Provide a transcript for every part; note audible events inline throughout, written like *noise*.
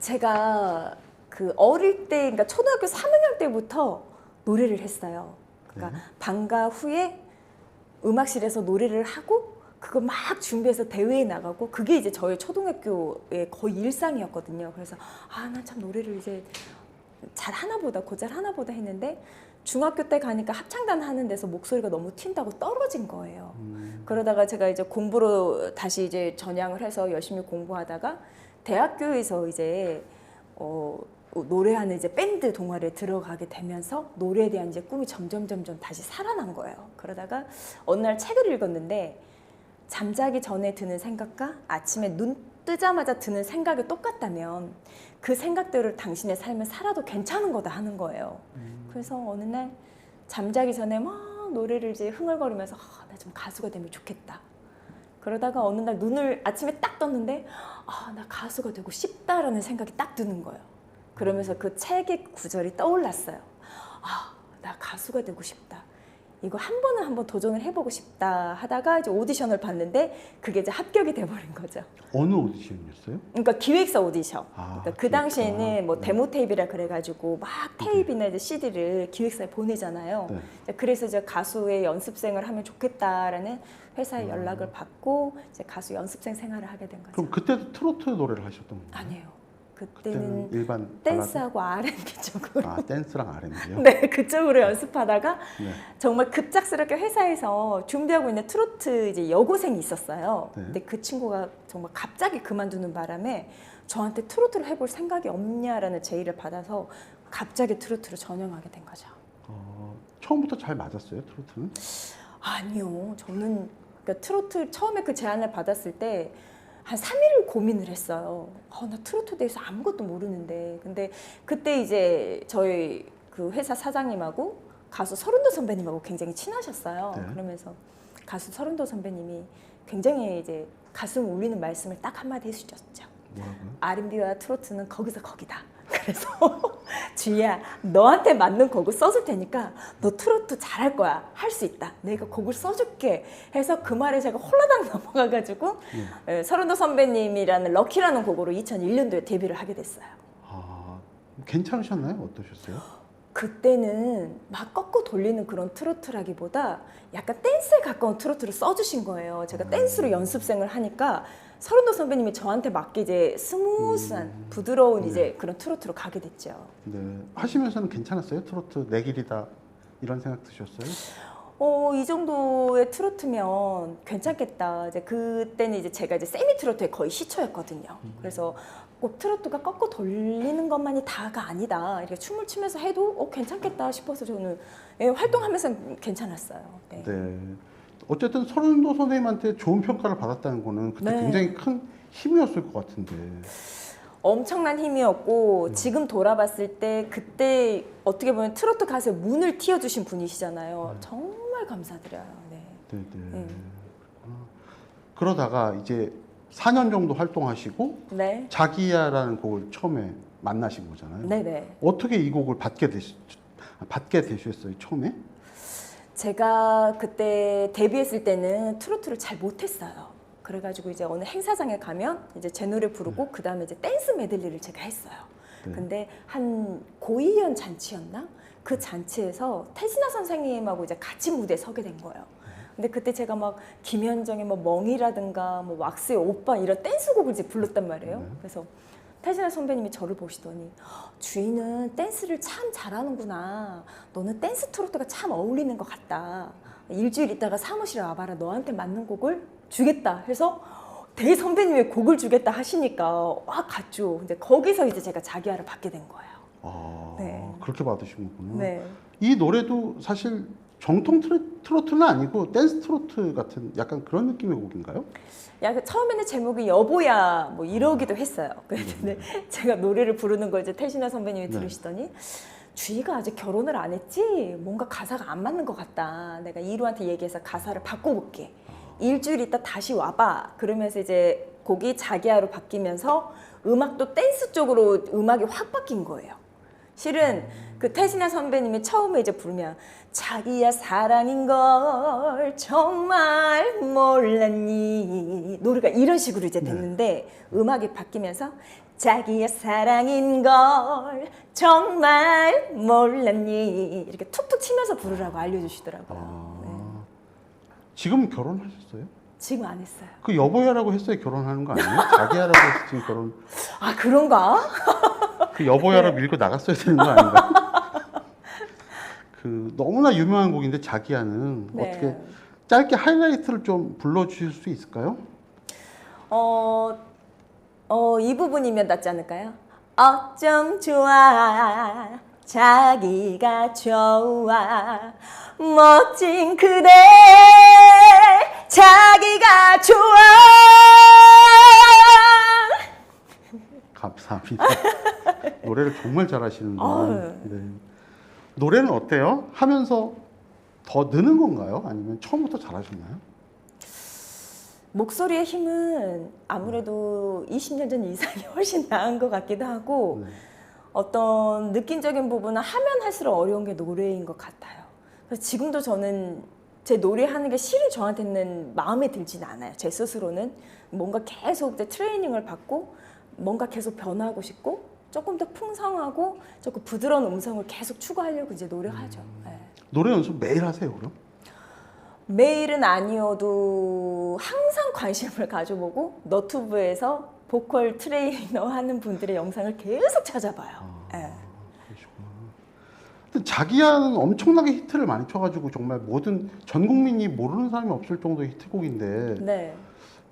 제가 그 어릴 때, 그러니까 초등학교 3학년 때부터 노래를 했어요. 그러니까 네. 방과 후에 음악실에서 노래를 하고 그거 막 준비해서 대회에 나가고 그게 이제 저희 초등학교의 거의 일상이었거든요. 그래서 아, 난 참 노래를 이제 잘 하나보다 고잘 하나보다 했는데 중학교 때 가니까 합창단 하는 데서 목소리가 너무 튄다고 떨어진 거예요. 음, 그러다가 제가 이제 공부로 다시 이제 전향을 해서 열심히 공부하다가 대학교에서 이제 어 노래하는 이제 밴드 동아리에 들어가게 되면서 노래에 대한 이제 꿈이 점점 점점 다시 살아난 거예요. 그러다가 어느 날 책을 읽었는데 잠자기 전에 드는 생각과 아침에 눈 뜨자마자 드는 생각이 똑같다면 그 생각대로 당신의 삶을 살아도 괜찮은 거다 하는 거예요. 그래서 어느 날 잠자기 전에 막 노래를 이제 흥얼거리면서 아, 나좀 가수가 되면 좋겠다. 그러다가 어느 날 눈을 아침에 딱 떴는데 아, 나 가수가 되고 싶다라는 생각이 딱 드는 거예요. 그러면서 그 책의 구절이 떠올랐어요. 아, 나 가수가 되고 싶다. 이거 한 번은 한번 도전을 해보고 싶다 하다가 이제 오디션을 봤는데 그게 이제 합격이 돼버린 거죠. 어느 오디션이었어요? 그러니까 기획사 오디션. 아, 그러니까 그. 당시에는 뭐 네. 데모 테이프라 그래가지고 막 테이프나 이제 CD를 기획사에 보내잖아요. 네. 그래서 이제 가수의 연습생을 하면 좋겠다라는 회사에 음. 연락을 받고 이제 가수 연습생 생활을 하게 된 거죠. 그럼 그때도 트로트 노래를 하셨던 거예요? 아니에요. 그때는 그때는 일반 댄스하고 R&B *laughs* 쪽으로. 아 댄스랑 R&B요? *laughs* 네, 그쪽으로 연습하다가 네. 정말 급작스럽게 회사에서 준비하고 있는 트로트 이제 여고생이 있었어요. 네. 근데 그 친구가 정말 갑자기 그만두는 바람에 저한테 트로트를 해볼 생각이 없냐라는 제의를 받아서 갑자기 트로트로 전향하게 된 거죠. 어, 처음부터 잘 맞았어요 트로트는? 아니요, 저는 그러니까 트로트 처음에 그 제안을 받았을 때. 한 3일을 고민을 했어요. 어, 나 트로트에 대해서 아무것도 모르는데. 근데 그때 이제 저희 그 회사 사장님하고 가수 서른도 선배님하고 굉장히 친하셨어요. 네. 그러면서 가수 서른도 선배님이 굉장히 이제 가슴 울리는 말씀을 딱 한마디 해주셨죠. 뭐라고요? R&B와 트로트는 거기서 거기다. 그래서 *laughs* 주희야 너한테 맞는 곡을 써줄 테니까 너 트로트 잘할 거야. 할 수 있다. 내가 곡을 써줄게. 해서 그 말에 제가 홀라당 *laughs* 넘어가가지고 에, 서른도 선배님이라는 럭키라는 곡으로 2001년도에 데뷔를 하게 됐어요. 아 괜찮으셨나요? 어떠셨어요? 그때는 막 꺾고 돌리는 그런 트로트라기보다 약간 댄스에 가까운 트로트를 써주신 거예요. 제가 댄스로 연습생을 하니까 서른도 선배님이 저한테 맞게 이제 스무스한 음. 부드러운 네. 이제 그런 트로트로 가게 됐죠 네 하시면서는 괜찮았어요? 트로트 내 길이다 이런 생각 드셨어요? 어, 이 정도의 트로트면 괜찮겠다. 이제 그때는 이제 제가 이제 세미 트로트의 거의 시초였거든요. 그래서 꼭 트로트가 꺾고 돌리는 것만이 다가 아니다. 이렇게 춤을 추면서 해도 어, 괜찮겠다 싶어서 저는 예, 활동하면서 괜찮았어요. 네. 네. 어쨌든 서른도 선생님한테 좋은 평가를 받았다는 거는 그때 네. 굉장히 큰 힘이었을 것 같은데. 엄청난 힘이었고 지금 돌아봤을 때 그때 어떻게 보면 트로트 가수의 문을 틔워주신 분이시잖아요. 정말 감사드려요. 네. 네, 네. 네. 그러다가 이제 4년 정도 활동하시고 네. 자기야라는 곡을 처음에 만나신 거잖아요. 네네. 어떻게 이 곡을 받게 되시 받게 되셨어요 처음에? 제가 그때 데뷔했을 때는 트로트를 잘 못했어요. 그래가지고 이제 어느 행사장에 가면 이제 제 노래 부르고 그 다음에 이제 댄스 메들리를 제가 했어요. 네. 근데 한 고2연 잔치였나? 그 잔치에서 태진아 선생님하고 이제 같이 무대에 서게 된 거예요. 근데 그때 제가 막 김현정의 뭐 멍이라든가 뭐 왁스의 오빠 이런 댄스곡을 이제 불렀단 말이에요. 네. 그래서 태진아 선배님이 저를 보시더니 주인은 댄스를 참 잘하는구나. 너는 댄스 트로트가 참 어울리는 것 같다. 일주일 있다가 사무실에 와봐라. 너한테 맞는 곡을 주겠다. 해서 대 선배님의 곡을 주겠다 하시니까 와 갔죠. 근데 거기서 이제 제가 자기야를 받게 된 거예요. 아, 네. 그렇게 받으신 거구나. 네. 이 노래도 사실 정통 트로- 트로트는 아니고 댄스 트로트 같은 약간 그런 느낌의 곡인가요? 야, 그 처음에는 제목이 여보야 뭐 이러기도 했어요. *laughs* 근데 제가 노래를 부르는 걸 이제 태신아 선배님이 네. 들으시더니 주희가 아직 결혼을 안 했지? 뭔가 가사가 안 맞는 것 같다. 내가 이루한테 얘기해서 가사를 바꿔볼게. 일주일 있다 다시 와봐. 그러면서 이제 곡이 자기야로 바뀌면서 음악도 댄스 쪽으로 음악이 확 바뀐 거예요. 실은 그 태진아 선배님이 처음에 이제 부르면 자기야 사랑인 걸 정말 몰랐니 노래가 이런 식으로 이제 됐는데 음악이 바뀌면서 자기의 사랑인 걸 정말 몰랐니 이렇게 툭툭 치면서 부르라고 알려주시더라고요. 아, 네. 지금 결혼하셨어요? 지금 안 했어요. 그 여보야라고 했어야 결혼하는 거 아니에요? 자기야라고 해서 지금 결혼 아 그런가? 그 여보야로 밀고 나갔어야 되는 거 아닌가? *laughs* 그 너무나 유명한 곡인데 자기야는 네. 어떻게 짧게 하이라이트를 좀 불러주실 수 있을까요? 어, 어, 이 부분이면 낫지 않을까요? 어쩜 좋아, 자기가 좋아, 멋진 그대, 자기가 좋아. 감사합니다. *laughs* 노래를 정말 잘하시는데 아유. 네. 노래는 어때요? 하면서 더 느는 건가요? 아니면 처음부터 잘하셨나요? 목소리의 힘은 아무래도 20년 전 이상이 훨씬 나은 것 같기도 하고 네. 어떤 느낌적인 부분은 하면 할수록 어려운 게 노래인 것 같아요. 그래서 지금도 저는 제 노래하는 게 실은 저한테는 마음에 들진 않아요. 제 스스로는 뭔가 계속 트레이닝을 받고 뭔가 계속 변하고 싶고 조금 더 풍성하고 조금 부드러운 음성을 계속 추구하려고 이제 노력하죠. 네. 노래 연습 매일 하세요, 그럼? 매일은 아니어도 항상 관심을 가져보고 너튜브에서 보컬 트레이너 하는 분들의 영상을 계속 찾아봐요. 예. 그러시구나. 근데 자기야는 엄청나게 히트를 많이 쳐가지고 정말 모든 전 국민이 모르는 사람이 없을 정도의 히트곡인데 네.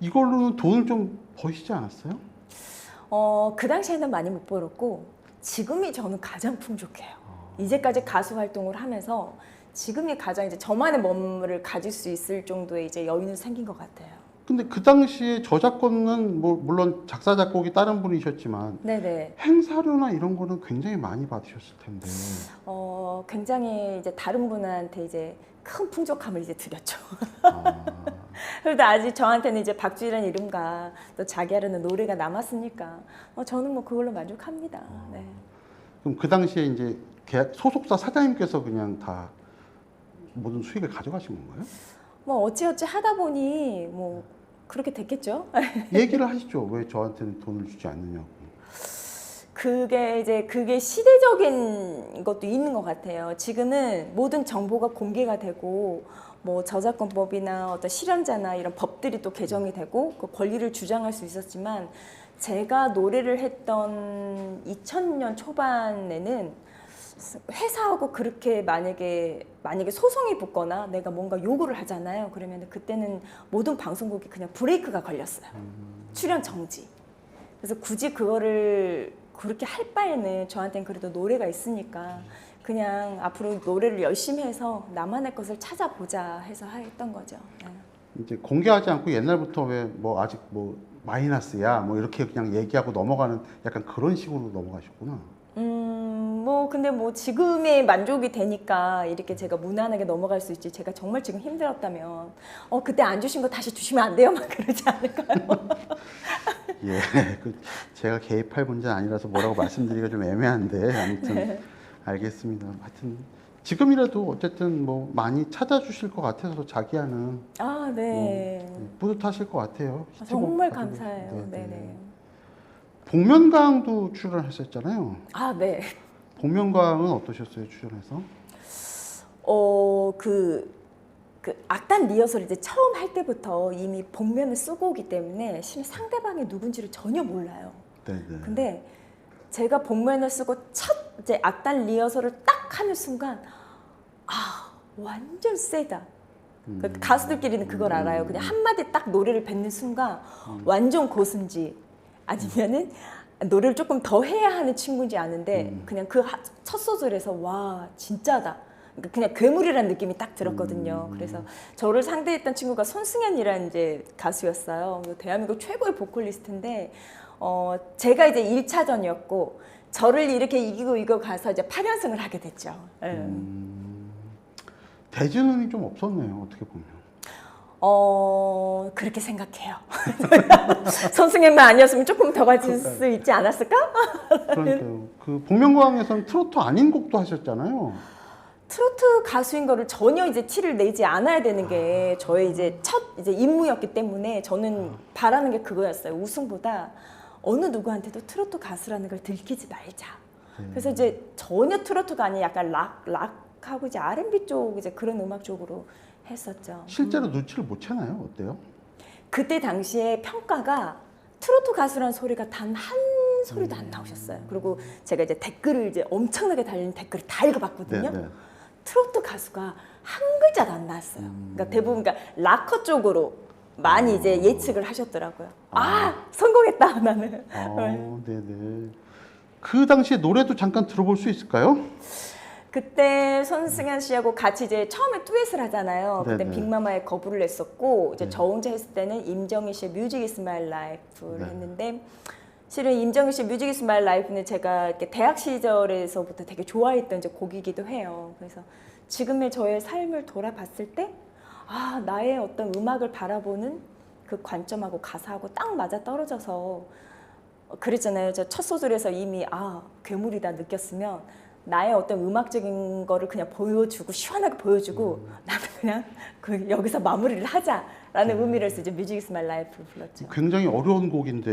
이걸로는 돈을 좀 버시지 않았어요? 어, 그 당시에는 많이 못 벌었고 지금이 저는 가장 풍족해요. 이제까지 가수 활동을 하면서 지금이 가장 이제 저만의 몸을 가질 수 있을 정도의 이제 여유는 생긴 것 같아요. 근데 그 당시에 저작권은 뭐 물론 작사 작곡이 다른 분이셨지만 네네. 행사료나 이런 거는 굉장히 많이 받으셨을 텐데 어, 굉장히 이제 다른 분한테 이제 큰 풍족함을 이제 드렸죠. 아, 그래도 아직 저한테는 이제 박주희라는 이름과 또 자기야라는 노래가 남았으니까 어, 저는 뭐 그걸로 만족합니다. 네. 그럼 그 당시에 이제 계약 소속사 사장님께서 그냥 다 모든 수익을 가져가신 건가요? 뭐 어찌어찌 하다 보니 뭐 그렇게 됐겠죠. *laughs* 얘기를 하시죠. 왜 저한테는 돈을 주지 않느냐고. 그게 이제 그게 시대적인 것도 있는 것 같아요. 지금은 모든 정보가 공개가 되고 뭐 저작권법이나 어떤 실현자나 이런 법들이 또 개정이 되고 그 권리를 주장할 수 있었지만 제가 노래를 했던 2000년 초반에는 회사하고 그렇게 만약에 만약에 소송이 붙거나 내가 뭔가 요구를 하잖아요. 그러면 그때는 모든 방송국이 그냥 브레이크가 걸렸어요. 출연 정지. 그래서 굳이 그거를 그렇게 할 바에는 저한테는 그래도 노래가 있으니까 그냥 앞으로 노래를 열심히 해서 나만의 것을 찾아보자 해서 했던 거죠. 네. 이제 공개하지 않고 옛날부터 왜 뭐 아직 뭐 마이너스야 뭐 이렇게 그냥 얘기하고 넘어가는 약간 그런 식으로 넘어가셨구나. 음, 뭐 근데 뭐 지금의 만족이 되니까 이렇게 제가 무난하게 넘어갈 수 있지. 제가 정말 지금 힘들었다면 어 그때 안 주신 거 다시 주시면 안 돼요? *laughs* 막 그러지 않을까요? *laughs* 예, 그 제가 개입할 문제는 아니라서 뭐라고 말씀드리기가 좀 애매한데 아무튼 알겠습니다. 하여튼 지금이라도 어쨌든 뭐 많이 찾아주실 것 같아서 자기야는 아, 네. 뭐 뿌듯하실 것 같아요. 아, 정말. 감사해요. 네, 네, 네. 네. 복면가왕도 출연하셨잖아요. 아, 네. 복면가왕은 어떠셨어요 출연해서? 어, 그, 그 악단 리허설 이제 처음 할 때부터 이미 복면을 쓰고 오기 때문에 실 상대방이 누군지를 전혀 몰라요. 네, 네. 근데 제가 복면을 쓰고 첫 이제 악단 리허설을 딱 하는 순간 아 완전 세다. 그 가수들끼리는 그걸 알아요. 그냥 한마디 딱 노래를 뱉는 순간 완전 고수인지 아니면은 노래를 조금 더 해야 하는 친구인지 아는데 그냥 그 첫 소절에서 와 진짜다. 그냥 괴물이라는 느낌이 딱 들었거든요. 그래서 저를 상대했던 친구가 손승연이라는 이제 가수였어요. 대한민국 최고의 보컬리스트인데 어 제가 이제 1차전이었고 저를 이렇게 이기고 이기고 가서 이제 8연승을 하게 됐죠. 예. 대지능이 좀 없었네요 어떻게 보면. 어 그렇게 생각해요. *laughs* 손승연만 아니었으면 조금 더 가질 수 있지 않았을까? 그러니까요. 그 복면가왕에서는 트로트 아닌 곡도 하셨잖아요. 트로트 가수인 거를 전혀 이제 티를 내지 않아야 되는 게 저의 이제 첫 이제 임무였기 때문에 저는 바라는 게 그거였어요. 우승보다 어느 누구한테도 트로트 가수라는 걸 들키지 말자. 네. 그래서 이제 전혀 트로트가 아닌 약간 락 락하고 이제 R&B 쪽 이제 그런 음악 쪽으로 했었죠. 실제로 눈치를 못 채나요? 어때요? 그때 당시에 평가가 트로트 가수라는 소리가 단 한 소리도 안 나오셨어요. 그리고 제가 이제 댓글을 이제 엄청나게 달리는 댓글을 다 읽어봤거든요. 네, 네. 트로트 가수가 한 글자도 안 나왔어요. 그러니까 대부분 그러니까 락커 쪽으로 많이 이제 예측을 하셨더라고요. 아, 성공했다 나는. 아, *laughs* 네네. 그 당시에 노래도 잠깐 들어볼 수 있을까요? 그때 손승현 씨하고 같이 이제 처음에 듀엣을 하잖아요. 그때 네네. 빅마마의 거부를 냈었고 이제 네. 저 혼자 했을 때는 임정희 씨의 뮤직 이스 마이 라이프를 네. 했는데 실은 임정희 씨 뮤직 이스 마이 라이프는 제가 이렇게 대학 시절에서부터 되게 좋아했던 이제 곡이기도 해요. 그래서 지금의 저의 삶을 돌아봤을 때 아, 나의 어떤 음악을 바라보는 그 관점하고 가사하고 딱 맞아 떨어져서 어, 그랬잖아요. 저 첫 소절에서 이미 아 괴물이다 느꼈으면 나의 어떤 음악적인 거를 그냥 보여주고 시원하게 보여주고 나는 그냥 그 여기서 마무리를 하자라는 의미를 해서 이제 뮤직 이스 마이 라이프를 불렀죠. 굉장히 어려운 곡인데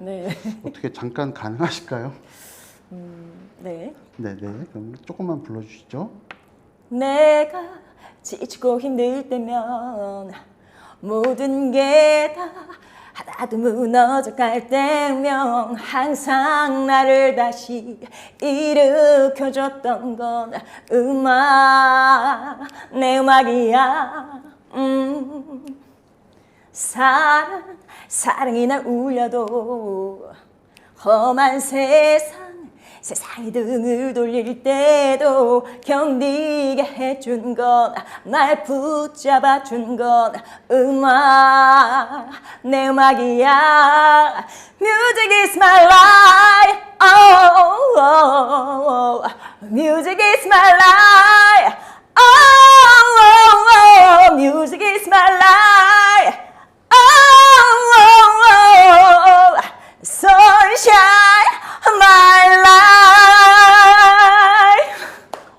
네. 어떻게 잠깐 가능하실까요? 네. 네네. 그럼 조금만 불러주시죠. 내가 지치고 힘들 때면 모든 게 다 하나도 무너져 갈 때면 항상 나를 다시 일으켜줬던 건 음악 내 음악이야 음. 사랑 사랑이 날 울려도 험한 세상 세상이 등을 돌릴 때도 견디게 해준 건 날 붙잡아 준 건 음악 내 음악이야 Music is my life oh, oh, oh. Music is my life oh, oh, oh. Music is my life oh, oh, oh. Sunshine my life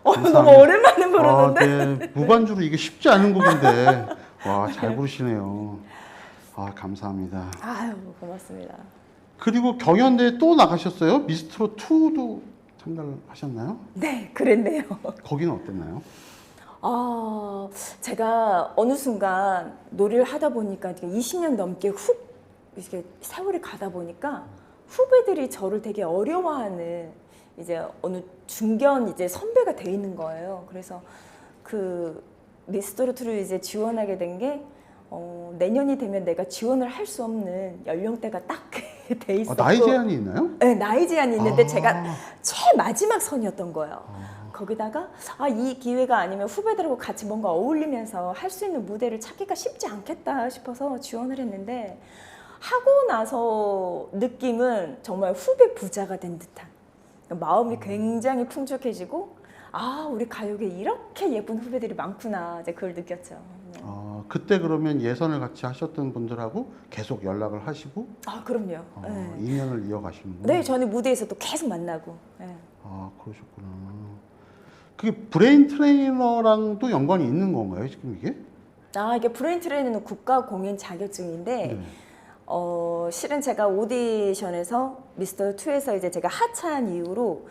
어, 너무 감사합니다. 오랜만에 부르는데 아, 네. 무반주로 이게 쉽지 않은 곡인데 와 잘 부르시네요. 아 감사합니다. 아유 고맙습니다 그리고 경연대회 또 나가셨어요? 미스트로 2도 참가를 하셨나요? 네 그랬네요 거기는 어땠나요? 아, 제가 어느 순간 노래를 하다 보니까 이게 20년 넘게 훅 이렇게 세월이 가다 보니까 후배들이 저를 되게 어려워하는 이제 어느 중견 이제 선배가 돼 있는 거예요. 그래서 그 미스터로트를 이제 지원하게 된 게 어, 내년이 되면 내가 지원을 할 수 없는 연령대가 딱 *laughs* 돼 아, 있었고 나이 제한이 있나요? 네, 나이 제한이 있는데 아. 제가 제일 마지막 선이었던 거예요. 거기다가 아, 이 기회가 아니면 후배들하고 같이 뭔가 어울리면서 할 수 있는 무대를 찾기가 쉽지 않겠다 싶어서 지원을 했는데 하고 나서 느낌은 정말 후배 부자가 된 듯한 마음이 굉장히 풍족해지고 아 우리 가요계 이렇게 예쁜 후배들이 많구나 이제 그걸 느꼈죠. 네. 아, 그때 그러면 예선을 같이 하셨던 분들하고 계속 연락을 하시고 아 그럼요. 어, 네. 인연을 이어가시는 네, 저는 무대에서도 계속 만나고. 네. 아 그러셨구나. 그게 브레인 트레이너랑도 연관이 있는 건가요 지금 이게? 아 이게 브레인 트레이너는 국가 공인 자격증인데 네. 어 실은 제가 오디션에서 미스터 2에서 이제 제가 하차한 이후로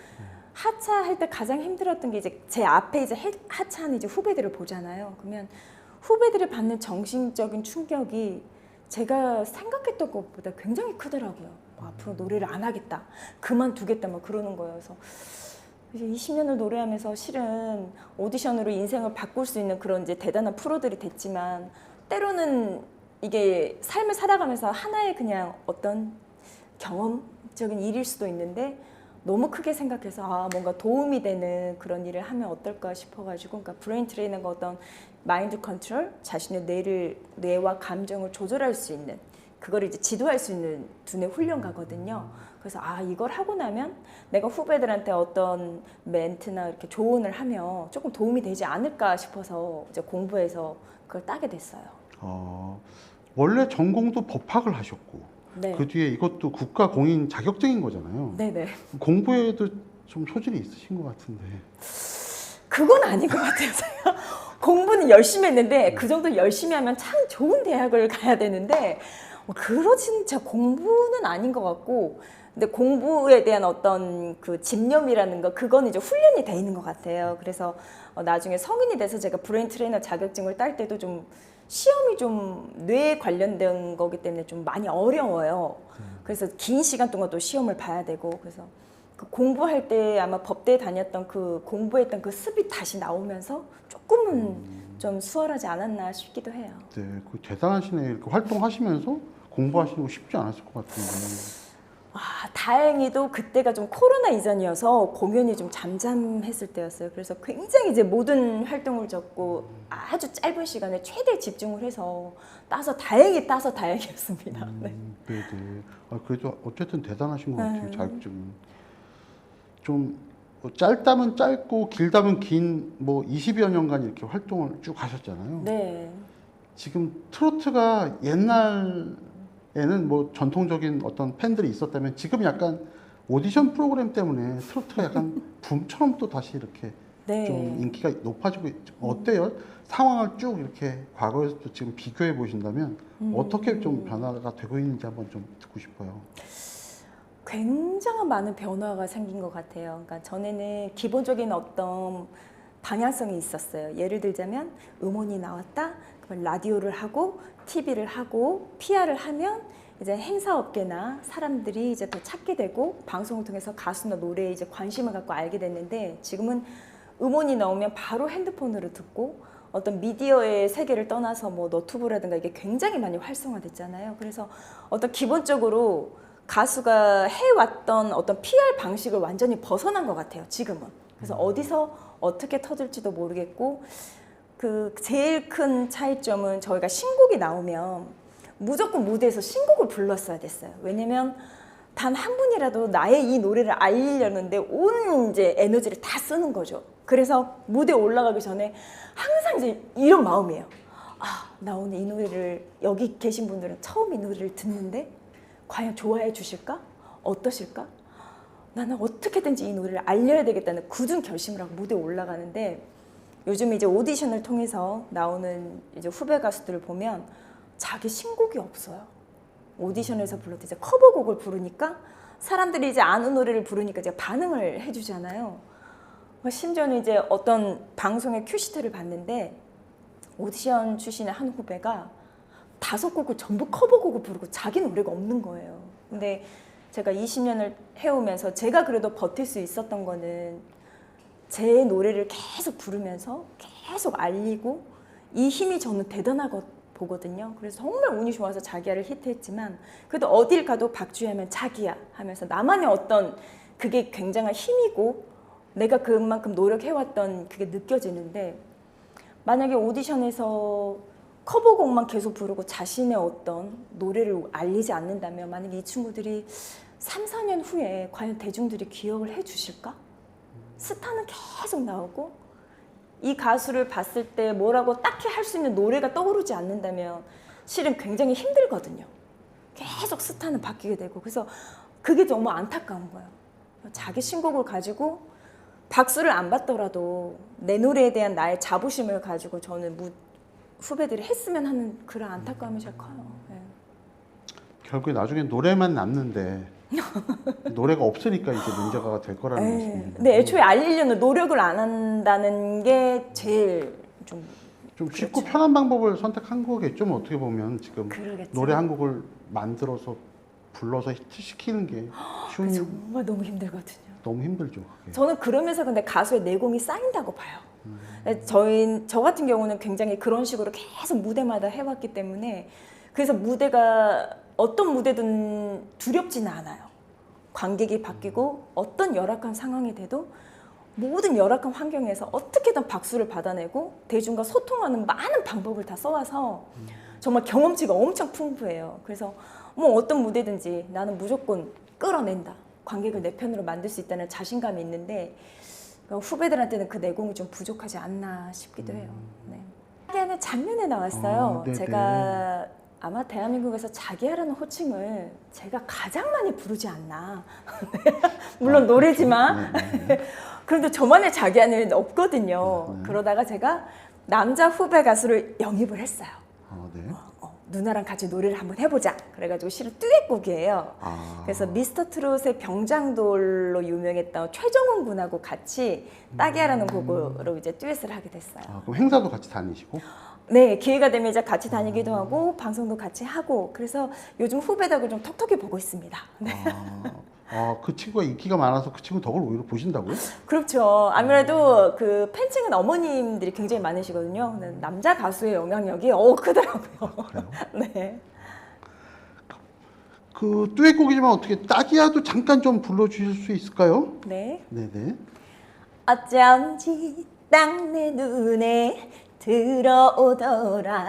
하차할 때 가장 힘들었던 게 이제 제 앞에 이제 해- 하차하는 이제 후배들을 보잖아요. 그러면 후배들이 받는 정신적인 충격이 제가 생각했던 것보다 굉장히 크더라고요. 뭐 앞으로 노래를 안 하겠다, 그만두겠다, 막 그러는 거예요. 그래서 이제 20년을 노래하면서 실은 오디션으로 인생을 바꿀 수 있는 그런 이제 대단한 프로들이 됐지만 때로는 이게 삶을 살아가면서 하나의 그냥 어떤 경험적인 일일 수도 있는데 너무 크게 생각해서 아 뭔가 도움이 되는 그런 일을 하면 어떨까 싶어가지고 그러니까 브레인 트레이너가 어떤 마인드 컨트롤 자신의 뇌를 뇌와 감정을 조절할 수 있는 그걸 이제 지도할 수 있는 두뇌 훈련가거든요. 그래서 아 이걸 하고 나면 내가 후배들한테 어떤 멘트나 이렇게 조언을 하면 조금 도움이 되지 않을까 싶어서 이제 공부해서 그걸 따게 됐어요. 어, 원래 전공도 법학을 하셨고 네. 그 뒤에 이것도 국가 공인 자격증인 거잖아요. 네네. 공부에도 좀 소질이 있으신 것 같은데. 그건 아닌 것 같아요. *laughs* 공부는 열심히 했는데 그 정도 열심히 하면 참 좋은 대학을 가야 되는데 뭐 그러진 제 공부는 아닌 것 같고 근데 공부에 대한 어떤 그 집념이라는 거 그건 이제 훈련이 돼 있는 것 같아요. 그래서 어, 나중에 성인이 돼서 제가 브레인 트레이너 자격증을 딸 때도 좀 시험이 좀 뇌에 관련된 거기 때문에 좀 많이 어려워요. 그래서 긴 시간 동안 또 시험을 봐야 되고 그래서 그 공부할 때 아마 법대에 다녔던 그 공부했던 그 습이 다시 나오면서 조금은 좀 수월하지 않았나 싶기도 해요. 네, 그 대단하시네. 이렇게 활동하시면서 공부하시는 거 쉽지 않았을 것 같은데. 아, 다행히도 그때가 좀 코로나 이전이어서 공연이 좀 잠잠했을 때였어요. 그래서 굉장히 이제 모든 활동을 접고 아주 짧은 시간에 최대 집중을 해서 따서 다행히 따서 다행이었습니다. 네. 음, 네, 네. 아, 그래도 어쨌든 대단하신 것 같아요. 네. 자격증은 좀뭐 짧다면 짧고 길다면 긴 뭐 20여 년간 이렇게 활동을 쭉 하셨잖아요. 네. 지금 트로트가 옛날 에는 뭐 전통적인 어떤 팬들이 있었다면 지금 약간 오디션 프로그램 때문에 트로트가 약간 *laughs* 붐처럼 또 다시 이렇게 네. 좀 인기가 높아지고. 어때요? 상황을 쭉 이렇게 과거에서 또 지금 비교해 보신다면 음. 어떻게 좀 변화가 되고 있는지 한번 좀 듣고 싶어요. 굉장한 많은 변화가 생긴 것 같아요. 그러니까 전에는 기본적인 어떤 방향성이 있었어요. 예를 들자면 음원이 나왔다, 라디오를 하고 TV를 하고 PR을 하면 이제 행사업계나 사람들이 이제 더 찾게 되고 방송을 통해서 가수나 노래에 이제 관심을 갖고 알게 됐는데 지금은 음원이 나오면 바로 핸드폰으로 듣고 어떤 미디어의 세계를 떠나서 뭐 너튜브라든가 이게 굉장히 많이 활성화됐잖아요. 그래서 어떤 기본적으로 가수가 해왔던 어떤 PR 방식을 완전히 벗어난 것 같아요. 지금은. 그래서 어디서 어떻게 터질지도 모르겠고 그 제일 큰 차이점은 저희가 신곡이 나오면 무조건 무대에서 신곡을 불렀어야 됐어요. 왜냐면 단 한 분이라도 나의 이 노래를 알리려는데 온 이제 에너지를 다 쓰는 거죠. 그래서 무대 에 올라가기 전에 항상 이제 이런 마음이에요. 아, 나 오늘 이 노래를 여기 계신 분들은 처음 이 노래를 듣는데 과연 좋아해 주실까? 어떠실까? 나는 어떻게든지 이 노래를 알려야 되겠다는 굳은 결심을 하고 무대에 올라가는데 요즘 이제 오디션을 통해서 나오는 이제 후배 가수들을 보면 자기 신곡이 없어요. 오디션에서 때 이제 커버곡을 부르니까 사람들이 이제 아는 노래를 부르니까 이제 반응을 해주잖아요. 심지어는 이제 어떤 방송의 큐시트를 봤는데 오디션 출신의 한 후배가 다섯 곡을 전부 커버곡을 부르고 자기 노래가 없는 거예요. 근데 제가 20년을 해오면서 제가 그래도 버틸 수 있었던 거는 제 노래를 계속 부르면서 계속 알리고 이 힘이 저는 대단하고 보거든요. 그래서 정말 운이 좋아서 자기야를 히트했지만 그래도 어딜 가도 박주희 하면 자기야 하면서 나만의 어떤 그게 굉장한 힘이고 내가 그만큼 노력해왔던 그게 느껴지는데 만약에 오디션에서 커버곡만 계속 부르고 자신의 어떤 노래를 알리지 않는다면 만약에 이 친구들이 3, 4년 후에 과연 대중들이 기억을 해 주실까? 스타는 계속 나오고 이 가수를 봤을 때 뭐라고 딱히 할 수 있는 노래가 떠오르지 않는다면 실은 굉장히 힘들거든요. 계속 스타는 바뀌게 되고 그래서 그게 너무 안타까운 거예요. 자기 신곡을 가지고 박수를 안 받더라도 내 노래에 대한 나의 자부심을 가지고 저는 무, 후배들이 했으면 하는 그런 안타까움이 제일 커요. 네. 결국에 나중에 노래만 남는데 *laughs* 노래가 없으니까 이제 문제가 될 거라는 네. 말씀입니다. 근데 애초에 알리려는 노력을 안 한다는 게 제일 좀 좀 쉽고 그렇죠. 편한 방법을 선택한 거겠죠. 뭐 어떻게 보면 지금 그러겠죠. 노래 한 곡을 만들어서 불러서 히트시키는 게 쉬운 일 정말 너무 힘들거든요. 너무 힘들죠. 그게. 저는 그러면서 근데 가수의 내공이 쌓인다고 봐요. 저희 저 같은 경우는 굉장히 그런 식으로 계속 무대마다 해왔기 때문에 그래서 무대가 어떤 무대든 두렵지는 않아요. 관객이 바뀌고 어떤 열악한 상황이 돼도 모든 열악한 환경에서 어떻게든 박수를 받아내고 대중과 소통하는 많은 방법을 다 써와서 정말 경험치가 엄청 풍부해요. 그래서 뭐 어떤 무대든지 나는 무조건 끌어낸다. 관객을 내 편으로 만들 수 있다는 자신감이 있는데 그러니까 후배들한테는 그 내공이 좀 부족하지 않나 싶기도 해요. 네. 자기야는 작년에 나왔어요. 아, 네네. 제가 아마 대한민국에서 자기야라는 호칭을 제가 가장 많이 부르지 않나. *laughs* 물론 아, 노래지만. 네, 네. *laughs* 그런데 저만의 자기야는 없거든요. 네. 그러다가 제가 남자 후배 가수를 영입을 했어요. 아, 네. 어, 누나랑 같이 노래를 한번 해보자. 그래가지고 실은 듀엣곡이에요. 아, 그래서 미스터 트롯의 병장돌로 유명했던 최정훈 군하고 같이 따기야라는 곡으로 이제 듀엣을 하게 됐어요. 아, 그럼 행사도 같이 다니시고? 네, 기회가 되면 이제 같이 다니기도 하고 방송도 같이 하고 그래서 요즘 후배덕을 좀 톡톡히 보고 있습니다. *laughs* 네. 아, 아, 그 친구가 인기가 많아서 그 친구 덕을 오히려 보신다고요? 그렇죠. 아무래도 그 팬층은 어머님들이 굉장히 많으시거든요. 근데 남자 가수의 영향력이 어 크더라고요. 그래요? *laughs* 네. 그 듀엣곡이지만 어떻게 따기야도 잠깐 좀 불러주실 수 있을까요? 네. 네네. 어쩐지 딱 내 눈에 들어오더라.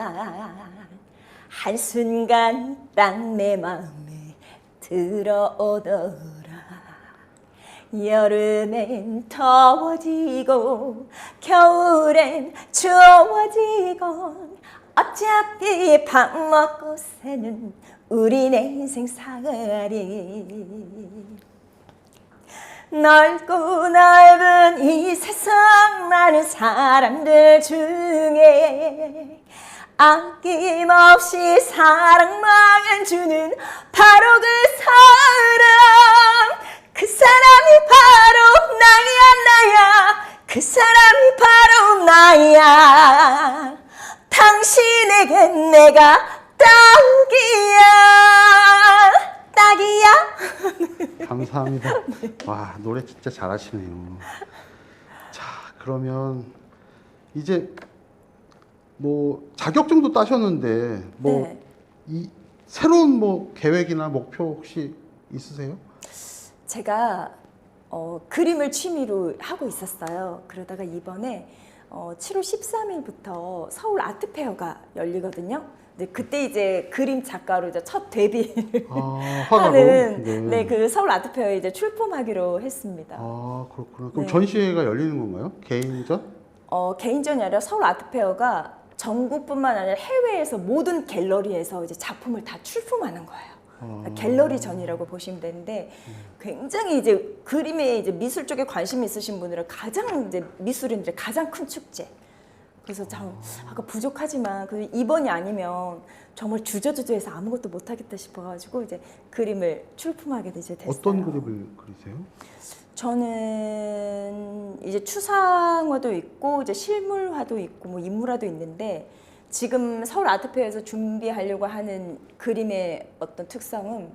한순간 딱 내 마음에 들어오더라. 여름엔 더워지고 겨울엔 추워지고 어차피 밥 먹고 사는 우리 네 인생살이 넓고 넓은 이 세상 많은 사람들 중에 아낌없이 사랑만 주는 바로 그 사람. 그 사람이 바로 나야 나야. 그 사람이 바로 나야. 당신에겐 내가 딱이야 딱이야 *laughs* 감사합니다. 와 노래 진짜 잘하시네요. 자 그러면 이제 뭐 자격증도 따셨는데 뭐이 네. 새로운 뭐 계획이나 목표 혹시 있으세요? 제가 어, 그림을 취미로 하고 있었어요. 그러다가 이번에 어, 7월 13일부터 서울 아트페어가 열리거든요. 그때 이제 그림 작가로 이제 첫 데뷔를 아. 하는 네, 그 서울 아트페어에 이제 출품하기로 했습니다. 아 그렇구나. 그럼 네. 전시회가 열리는 건가요? 개인전? 어, 개인전이 아니라 서울 아트페어가 전국뿐만 아니라 해외에서 모든 갤러리에서 이제 작품을 다 출품하는 거예요. 아. 갤러리 전이라고 보시면 되는데 굉장히 이제 그림에 이제 미술 쪽에 관심 있으신 분들은 가장 이제 미술인들의 가장 큰 축제. 그래서 참 아까 부족하지만 그 이번이 아니면 정말 주저주저해서 아무것도 못하겠다 싶어가지고 이제 그림을 출품하게 이제 됐어요. 어떤 그림을 그리세요? 저는 이제 추상화도 있고 이제 실물화도 있고 뭐 인물화도 있는데 지금 서울 아트페어에서 준비하려고 하는 그림의 어떤 특성은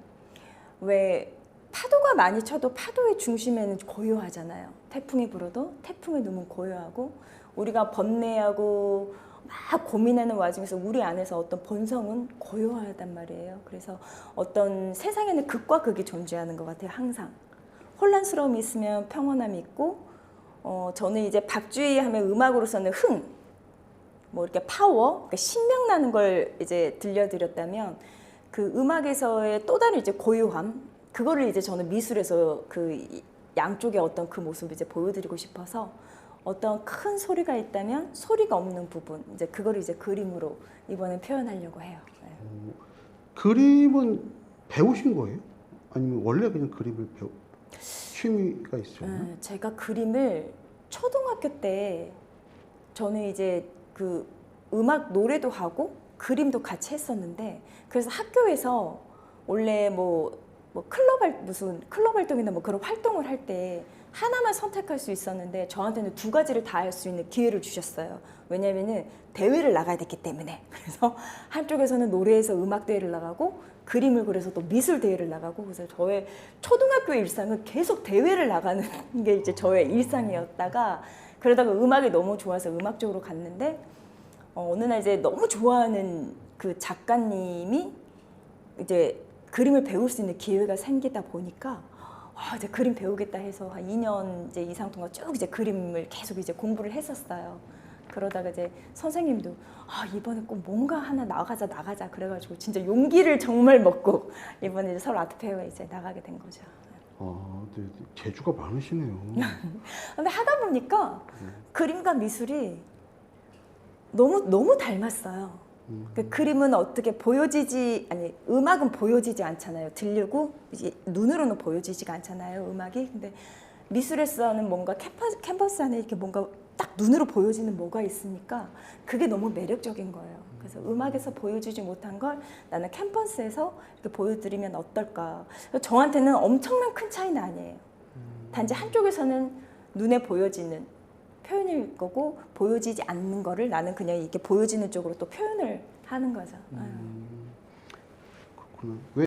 왜 파도가 많이 쳐도 파도의 중심에는 고요하잖아요. 태풍이 불어도 태풍의 눈은 고요하고 우리가 번뇌하고 막 고민하는 와중에서 우리 안에서 어떤 본성은 고요하단 말이에요. 그래서 어떤 세상에는 극과 극이 존재하는 것 같아요. 항상. 혼란스러움이 있으면 평온함이 있고 어, 저는 이제 박주희 하면 음악으로서는 흥, 뭐 이렇게 파워, 그러니까 신명 나는 걸 이제 들려드렸다면 그 음악에서의 또 다른 이제 고요함, 그거를 이제 저는 미술에서 그 이- 양쪽의 어떤 그 모습을 이제 보여드리고 싶어서 어떤 큰 소리가 있다면 소리가 없는 부분, 이제 그거를 이제 그림으로 이번에 표현하려고 해요. 네. 그림은 배우신 거예요? 아니면 원래 그냥 그림을 배우 취미가 있으셨나요? 네, 제가 그림을 초등학교 때 저는 이제 그 음악 노래도 하고 그림도 같이 했었는데 그래서 학교에서 원래 뭐, 뭐 클럽 활 무슨 클럽 활동이나 뭐 그런 활동을 할 때 하나만 선택할 수 있었는데 저한테는 두 가지를 다 할 수 있는 기회를 주셨어요. 왜냐면은 대회를 나가야 됐기 때문에. *laughs* 그래서 한쪽에서는 노래에서 음악 대회를 나가고 그림을 그려서 또 미술 대회를 나가고 그래서 저의 초등학교 일상은 계속 대회를 나가는 *laughs* 게 이제 저의 일상이었다가 그러다가 음악이 너무 좋아서 음악 쪽으로 갔는데 어, 어느 날 이제 너무 좋아하는 그 작가님이 이제 그림을 배울 수 있는 기회가 생기다 보니까 아, 이제 그림 배우겠다 해서 한 2년 이제 이상 동안 쭉 이제 그림을 계속 이제 공부를 했었어요. 그러다가 이제 선생님도 아 이번에 꼭 뭔가 하나 나가자 나가자 그래가지고 진짜 용기를 정말 먹고 이번에 이제 서울 아트페어에 이제 나가게 된 거죠. 아, 네, 재주가 많으시네요. *laughs* 근데 하다 보니까 그림과 미술이 너무 너무 닮았어요. 그 그림은 어떻게 보여지지 아니 음악은 보여지지 않잖아요. 들리고 이제 눈으로는 보여지지가 않잖아요. 음악이 근데 미술에서는 뭔가 캔버스, 캔버스 안에 이렇게 뭔가 딱 눈으로 보여지는 뭐가 있으니까 그게 너무 매력적인 거예요. 그래서 음악에서 보여주지 못한 걸 나는 캠퍼스에서 이렇게 보여드리면 어떨까. 저한테는 엄청난 큰 차이는 아니에요. 단지 한쪽에서는 눈에 보여지는 표현일 거고 보여지지 않는 거를 나는 그냥 이렇게 보여지는 쪽으로 또 표현을 하는 거죠. 음, 그렇구나. 왜